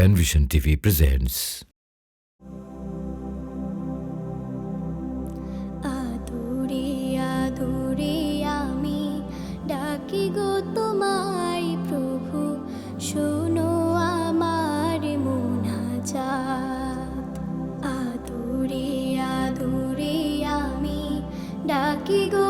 Penvision TV presents. আমি প্রভু শোনো আমার আমি ডাকি গো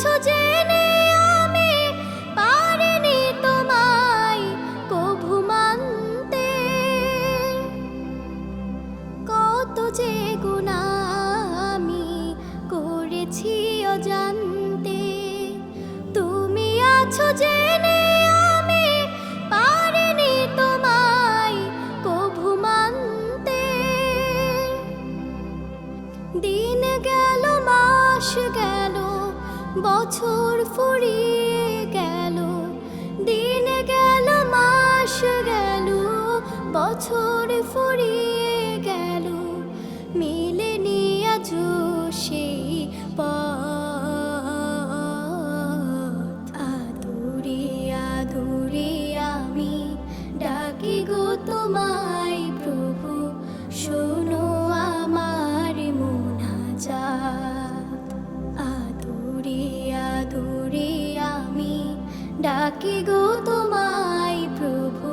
জেনে আমি পারিনি তোমায় কভু মানতে। কত যে বছর ফুরিয়ে গেল দিন গেল মাস গেল বছর ফুরিয়ে গেল মিলে নিয়ে ডাকি গো তোমায় প্রভু।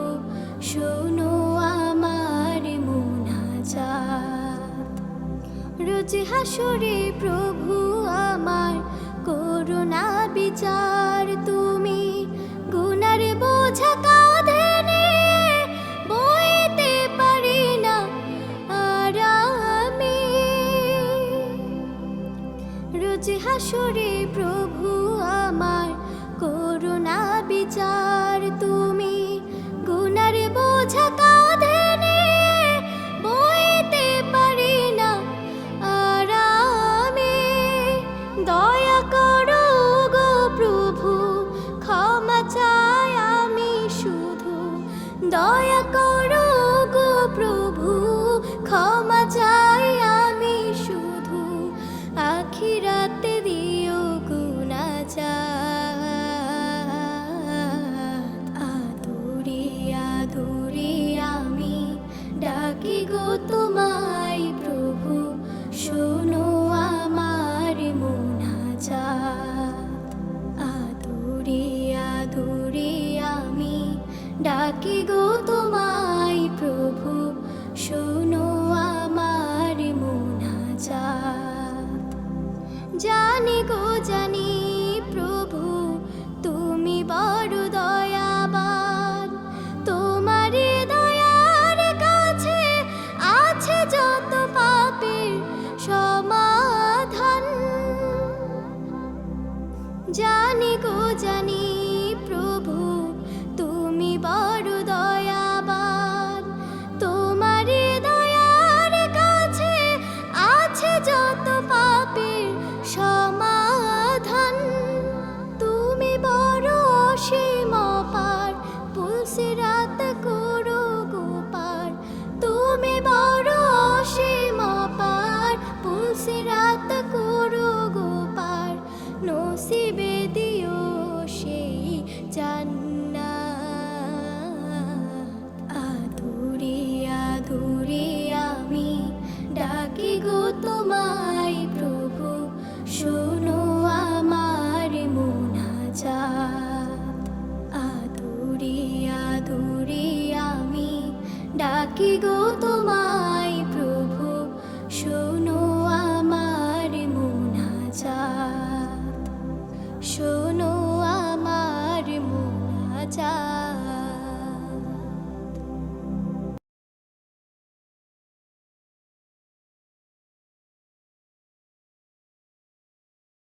শোনো আমার মোনাজাত। রোজ হাসরে প্রভু আমার করুণা বিচার। তুমি গুনার বোঝা কাঁধে বইতে পারি না আর আমি রোজ হাসরে প্রভু আমার করুণা বিচার তুমি। গুনার বোঝা কাঁধে নিয়ে বইতে পারি না আর আমি দয়া করো গো প্রভু, ক্ষমা চাই আমি শুধু। দয়া করো গো প্রভু, ক্ষমা চাই আমি শুধু। আখিরাতে দিও গো ডাকি গো তোমায় প্রভু, শোনো আমার মোনাজাত জানি গো, জানি প্রভু, তুমি বড় দয়াবান। তোমার দয়ার কাছে আছে যত পাপের সমাধান। জানি